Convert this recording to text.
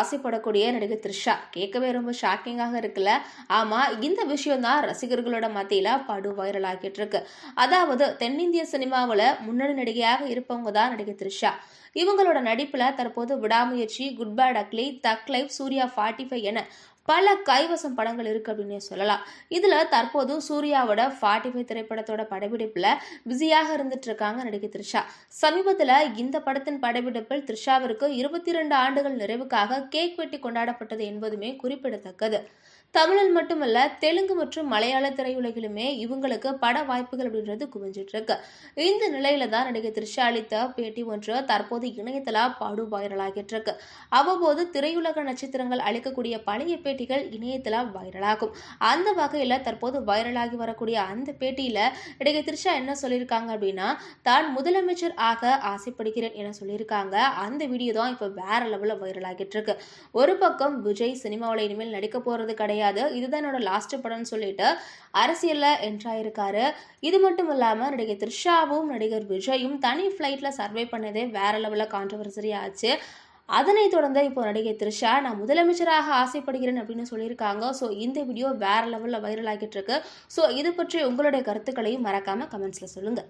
ஆசைப்படக்கூடிய நடிகை த்ரிஷா. கேட்கவே ரொம்ப ஷாக்கிங்காக இருக்குல்ல? ஆமா இந்த விஷயம் தான் ரசிகர்களோட மத்தியில படு வைரல் ஆகிட்டு இருக்கு அதாவது தென்னிந்திய சினிமாவில் முன்னணி நடிகையாக இருப்பவங்க தான் நடிகை த்ரிஷா. இவங்களோட நடிப்புல தற்போது Vidaamuyarchi good bad ugly thug life Suriya forty five என பல கைவசம் படங்கள் இருக்கு அப்படின்னே சொல்லலாம். இதுல தற்போது சூர்யாவோட ஃபார்ட்டி ஃபைவ் திரைப்படத்தோட படப்பிடிப்புல பிஸியாக இருந்துட்டு இருக்காங்க நடிகை த்ரிஷா. சமீபத்துல இந்த படத்தின் படப்பிடிப்பில் த்ரிஷாவிற்கு இருபத்தி ரெண்டு ஆண்டுகள் நிறைவுக்காக கேக் வெட்டி கொண்டாடப்பட்டது என்பதுமே குறிப்பிடத்தக்கது. தமிழில் மட்டுமல்ல தெலுங்கு மற்றும் மலையாள திரையுலகிலுமே இவங்களுக்கு பட வாய்ப்புகள் அப்படின்றது குவிஞ்சிட்டு இருக்கு. இந்த நிலையில தான் நடிகை த்ரிஷா அளித்த பேட்டி ஒன்று தற்போது இணையதள பாடு வைரலாகிட்டு இருக்கு. அவ்வப்போது திரையுலக நட்சத்திரங்கள் அளிக்கக்கூடிய பழைய பேட்டிகள் இணையத்தில் வைரலாகும். அந்த வகையில் தற்போது வைரலாகி வரக்கூடிய அந்த பேட்டியில் நடிகை த்ரிஷா என்ன சொல்லியிருக்காங்க அப்படின்னா தான் முதலமைச்சர் ஆக ஆசைப்படுகிறேன் என சொல்லியிருக்காங்க. அந்த வீடியோ தான் இப்போ வேற லெவலில் வைரல் ஆகிட்டு இருக்கு. ஒரு பக்கம் விஜய் சினிமாவில் இனிமேல் நடிக்க போகிறது கிடையாது. இதுதான் என்னோட லாஸ்ட் படம்னு சொல்லிட்டு அரசியலில் என்ட்ராயிருக்காரு இது மட்டும் இல்லாமல் நடிகை த்ரிஷாவும் நடிகர் விஜயும் தனி ஃப்ளைட்டில் சர்வே பண்ணதே வேற லெவலில் கான்ட்ரவர்சரி ஆச்சு. அதனைத் தொடர்ந்து இப்போ நடிகை த்ரிஷா நான் முதலமைச்சராக ஆசைப்படுகிறேன் அப்படின்னு சொல்லியிருக்காங்க. ஸோ இந்த வீடியோ வேற லெவலில் வைரல் ஆகிட்டு இருக்கு. ஸோ இது பற்றி உங்களுடைய கருத்துக்களையும் மறக்காம கமெண்ட்ஸில் சொல்லுங்கள்